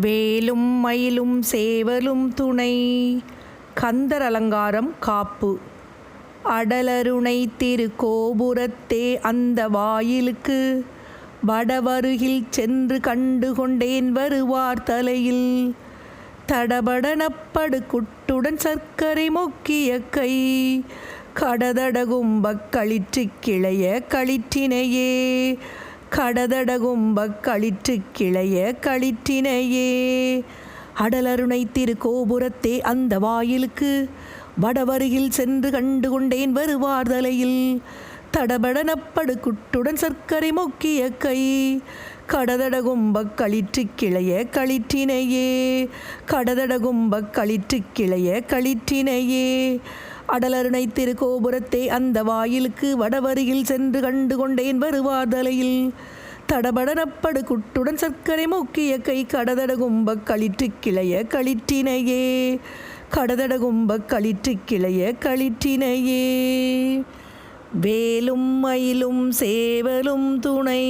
வேலும் மயிலும் சேவலும் துணை. கந்தர் அலங்காரம் காப்பு. அடலருணை திருக்கோபுரத்தே அந்த வாயிலுக்கு. வடவருகில் சென்று கண்டு கொண்டேன் வருவார் தலையில். தடபடனப்படு குட்டுடன் சர்க்கரை மொக்கிய கை. கடதடகும்பக் களிற்றுக் கிளைய களிற்றினையே. கடதடகும்பக் களிற்றுக் கிளைய களிற்றினையே. அடலருணை திருக்கோபுரத்தே அந்த வாயிலுக்கு வடவருகில் சென்று கண்டு கொண்டேன் வருவார்தலையில் தடபடனப்படு குட்டுடன் சர்க்கரை மொக்கிய கை. கடதடகும்பக் களிற்றுக் கிளைய களிற்றினையே. கடதடகும்பக் களிற்றுக் கிளைய களிற்றினையே. அடலருணை திருக்கோபுரத்தே அந்த வாயிலுக்கு வடவருகில் சென்று கண்டு கொண்டேன் வருவார்தலையில் தடபடனப்படு குட்டுடன் சர்க்கரை முக்கிய கை கடதட கும்ப களிற்றுக் கிளைய களிற்றினையே. கும்ப களிற்றுக் கிளைய களிற்றினையே. வேலும் மயிலும் சேவலும் துணை.